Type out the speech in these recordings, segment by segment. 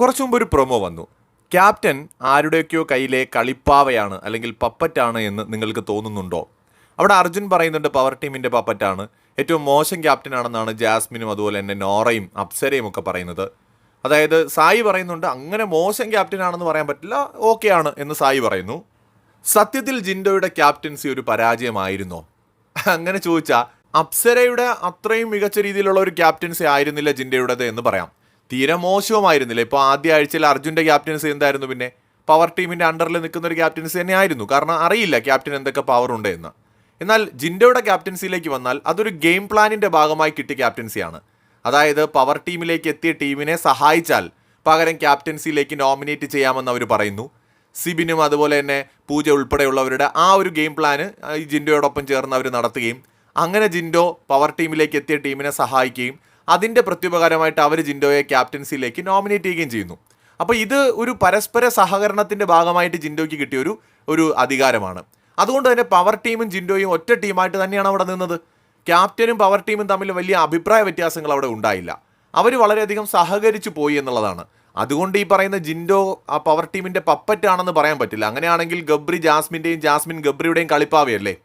കുറച്ചു മുമ്പ് ഒരു പ്രൊമോ വന്നു. ക്യാപ്റ്റൻ ആരുടെയൊക്കെയോ കയ്യിലെ കളിപ്പാവയാണ് അല്ലെങ്കിൽ പപ്പറ്റാണ് എന്ന് നിങ്ങൾക്ക് തോന്നുന്നുണ്ടോ? അവിടെ അർജുൻ പറയുന്നുണ്ട് പവർ ടീമിന്റെ പപ്പറ്റാണ് ഏറ്റവും മോശം ക്യാപ്റ്റൻ ആണെന്നാണ് ജാസ്മിനും അതുപോലെ തന്നെ നോറയും അപ്സരയും ഒക്കെ പറയുന്നത്. അതായത് സായി പറയുന്നുണ്ട് അങ്ങനെ മോശം ക്യാപ്റ്റൻ ആണെന്ന് പറയാൻ പറ്റില്ല ഓക്കെ ആണ് എന്ന് സായി പറയുന്നു. സത്യത്തിൽ ജിൻഡോയുടെ ക്യാപ്റ്റൻസി ഒരു പരാജയമായിരുന്നോ? അങ്ങനെ ചോദിച്ചാൽ അപ്സരയുടെ അത്രയും മികച്ച രീതിയിലുള്ള ഒരു ക്യാപ്റ്റൻസി ആയിരുന്നില്ല ജിൻഡയുടേത് എന്ന് പറയാം. തീരെ മോശവുമായിരുന്നില്ല. ഇപ്പോൾ ആദ്യ ആഴ്ചയിൽ അർജുന്റെ ക്യാപ്റ്റൻസി എന്തായിരുന്നു പിന്നെ? പവർ ടീമിന്റെ അണ്ടറിൽ നിൽക്കുന്ന ഒരു ക്യാപ്റ്റൻസി തന്നെ ആയിരുന്നു കാരണം അറിയില്ല ക്യാപ്റ്റൻ എന്തൊക്കെ പവർ ഉണ്ട് എന്ന് എന്നാൽ ജിൻഡോയുടെ ക്യാപ്റ്റൻസിയിലേക്ക് വന്നാൽ അതൊരു ഗെയിം പ്ലാനിന്റെ ഭാഗമായി കിട്ടിയ ക്യാപ്റ്റൻസിയാണ്. അതായത് പവർ ടീമിലേക്ക് എത്തിയ ടീമിനെ സഹായിച്ചാൽ പകരം ക്യാപ്റ്റൻസിയിലേക്ക് നോമിനേറ്റ് ചെയ്യാമെന്ന് അവർ പറയുന്നു. സിബിനും അതുപോലെ തന്നെ പൂജ ഉൾപ്പെടെയുള്ളവരുടെ ആ ഒരു ഗെയിം പ്ലാന് ജിൻഡോയോടൊപ്പം ചേർന്ന് അവർ നടത്തുകയും അങ്ങനെ ജിൻഡോ പവർ ടീമിലേക്ക് എത്തിയ ടീമിനെ സഹായിക്കുകയും അതിന്റെ പ്രത്യുപകാരമായിട്ട് അവർ ജിൻഡോയെ ക്യാപ്റ്റൻസിയിലേക്ക് നോമിനേറ്റ് ചെയ്യുകയും ചെയ്യുന്നു. അപ്പോൾ ഇത് ഒരു പരസ്പര സഹകരണത്തിന്റെ ഭാഗമായിട്ട് ജിൻഡോയ്ക്ക് കിട്ടിയ ഒരു ഒരു അധികാരമാണ്. അതുകൊണ്ട് തന്നെ പവർ ടീമും ജിൻഡോയും ഒറ്റ ടീമായിട്ട് തന്നെയാണ് അവിടെ നിന്നത്. ക്യാപ്റ്റനും പവർ ടീമും തമ്മിൽ വലിയ അഭിപ്രായ വ്യത്യാസങ്ങൾ അവിടെ ഉണ്ടായില്ല. അവർ വളരെയധികം സഹകരിച്ചു പോയി എന്നുള്ളതാണ്. അതുകൊണ്ട് ഈ പറയുന്ന ജിൻഡോ ആ പവർ ടീമിന്റെ പപ്പറ്റാണെന്ന് പറയാൻ പറ്റില്ല. അങ്ങനെയാണെങ്കിൽ ഗബ്രി ജാസ്മിന്റെയും ജാസ്മിൻ ഗബ്രിയുടെയും കളിപ്പാവയല്ലേ?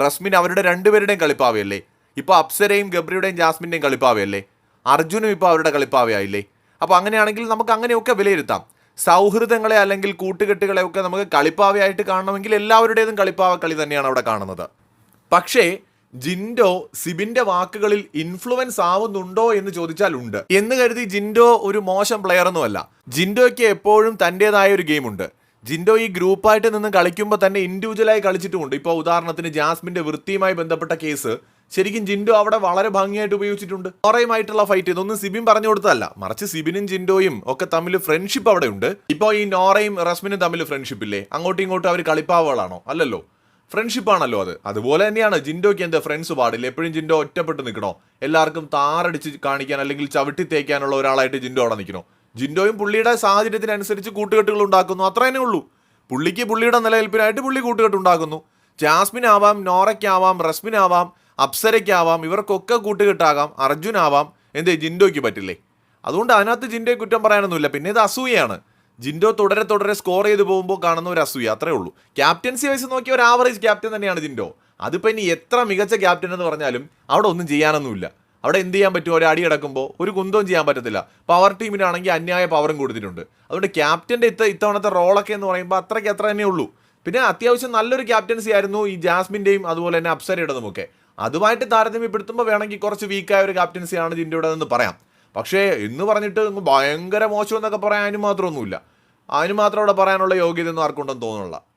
റസ്മിൻ അവരുടെ രണ്ടുപേരുടെയും കളിപ്പാവയല്ലേ? ഇപ്പോൾ അപ്സരയും ഗബ്രിയുടെയും ജാസ്മിന്റെയും കളിപ്പാവയല്ലേ? അർജുനും ഇപ്പോൾ അവരുടെ കളിപ്പാവയായില്ലേ? അപ്പോൾ അങ്ങനെയാണെങ്കിൽ നമുക്ക് അങ്ങനെയൊക്കെ വിലയിരുത്താം. സൗഹൃദങ്ങളെ അല്ലെങ്കിൽ കൂട്ടുകെട്ടുകളെ ഒക്കെ നമുക്ക് കളിപ്പാവയായിട്ട് കാണണമെങ്കിൽ എല്ലാവരുടേതും കളിപ്പാവ കളി തന്നെയാണ് അവിടെ കാണുന്നത്. പക്ഷേ ജിൻഡോ സിബിന്റെ വാക്കുകളിൽ ഇൻഫ്ലുവൻസ് ആവുന്നുണ്ടോ എന്ന് ചോദിച്ചാൽ ഉണ്ട്. എന്ന് കരുതി ജിൻഡോ ഒരു മോശം പ്ലെയർ ഒന്നുമല്ല ജിൻഡോയ്ക്ക് എപ്പോഴും തന്റേതായ ഒരു ഗെയിമുണ്ട് ജിൻഡോ ഈ ഗ്രൂപ്പായിട്ട് നിന്ന് കളിക്കുമ്പോൾ തന്നെ ഇൻഡിവിജ്വലായി കളിച്ചിട്ടുമുണ്ട്. ഇപ്പോൾ ഉദാഹരണത്തിന് ജാസ്മിന്റെ വൃത്തിയുമായി ബന്ധപ്പെട്ട കേസ് ശരിക്കും ജിൻഡോ അവിടെ വളരെ ഭംഗിയായിട്ട് ഉപയോഗിച്ചിട്ടുണ്ട്. നോറയുമായിട്ടുള്ള ഫൈറ്റ് ഇതൊന്നും സിബിൻ പറഞ്ഞു കൊടുത്തതല്ല. മറിച്ച് സിബിനും ജിൻഡോയും ഒക്കെ തമ്മിൽ ഫ്രണ്ട്ഷിപ്പ് അവിടെ ഉണ്ട്. ഇപ്പോൾ ഈ നോറയും റസ്മിനും തമ്മിൽ ഫ്രണ്ട്ഷിപ്പ് ഇല്ലേ? അങ്ങോട്ടും ഇങ്ങോട്ടും അവർ കളിപ്പാവുകളാണോ? അല്ലല്ലോ. ഫ്രണ്ട്ഷിപ്പ് ആണല്ലോ അത്. അതുപോലെ തന്നെയാണ് ജിൻഡോയ്ക്ക് എന്താ ഫ്രണ്ട്സ് പാടില്ല? എപ്പോഴും ജിൻഡോ ഒറ്റപ്പെട്ട് നിൽക്കണോ? എല്ലാവർക്കും താറടിച്ച് കാണിക്കാൻ അല്ലെങ്കിൽ ചവിട്ടി തേക്കാനുള്ള ഒരാളായിട്ട് ജിൻഡോ അവിടെ നിൽക്കണോ? ജിൻഡോയും പുള്ളിയുടെ സാഹചര്യത്തിനനുസരിച്ച് കൂട്ടുകെട്ടുകൾ ഉണ്ടാക്കുന്നു. അത്ര തന്നെ ഉള്ളൂ. പുള്ളിക്ക് പുള്ളിയുടെ നിലനിൽപ്പിനായിട്ട് പുള്ളി കൂട്ടുകെട്ട് ഉണ്ടാക്കുന്നു. ജാസ്മിൻ ആവാം നോറയ്ക്കാവാം റസ്മിൻ ആവാം അപ്സരയ്ക്കാവാം ഇവർക്കൊക്കെ കൂട്ടുകെട്ടാകാം അർജുനാവാം. എന്തേ ജിൻഡോയ്ക്ക് പറ്റില്ലേ? അതുകൊണ്ട് അതിനകത്ത് ജിൻഡോയെ കുറ്റം പറയാനൊന്നുമില്ല. പിന്നെ ഇത് അസൂയയാണ്. ജിൻഡോ തുടരെ തുടരെ സ്കോർ ചെയ്ത് പോകുമ്പോൾ കാണുന്ന ഒരു അസൂയ അത്രേ ഉള്ളൂ. ക്യാപ്റ്റൻസി വൈസ് നോക്കിയ ഒരു ആവറേജ് ക്യാപ്റ്റൻ തന്നെയാണ് ജിൻഡോ. അതിപ്പോൾ ഇനി എത്ര മികച്ച ക്യാപ്റ്റൻ എന്ന് പറഞ്ഞാലും അവിടെ ഒന്നും ചെയ്യാനൊന്നുമില്ല. അവിടെ എന്ത് ചെയ്യാൻ പറ്റുമോ ഒരു അടി കിടക്കുമ്പോൾ ഒരു കുന്തവും ചെയ്യാൻ പറ്റത്തില്ല. പവർ ടീമിനാണെങ്കിൽ അന്യായ പവറും കൊടുത്തിട്ടുണ്ട്. അതുകൊണ്ട് ക്യാപ്റ്റന്റെ ഇത്ത ഇത്തവണത്തെ റോളൊക്കെ എന്ന് പറയുമ്പോൾ അത്രയ്ക്ക് അത്ര തന്നെ ഉള്ളൂ. പിന്നെ അത്യാവശ്യം നല്ലൊരു ക്യാപ്റ്റൻസി ആയിരുന്നു ഈ ജാസ്മിന്റെയും അതുപോലെ തന്നെ അപ്സരയുടേതുമൊക്കെ. അതുമായിട്ട് താരതമ്യപ്പെടുത്തുമ്പോൾ വേണമെങ്കിൽ കുറച്ച് വീക്കായ ഒരു ക്യാപ്റ്റൻസിയാണ് ജിൻഡോയുടേതെന്ന് പറയാം. പക്ഷേ എന്ന് പറഞ്ഞിട്ട് ഭയങ്കര മോശം എന്നൊക്കെ പറയാൻ അതിന് മാത്രമൊന്നുമില്ല. അതിന് മാത്രം അവിടെ പറയാനുള്ള യോഗ്യത ഒന്നും ആർക്കുണ്ടെന്ന് തോന്നുന്നില്ല.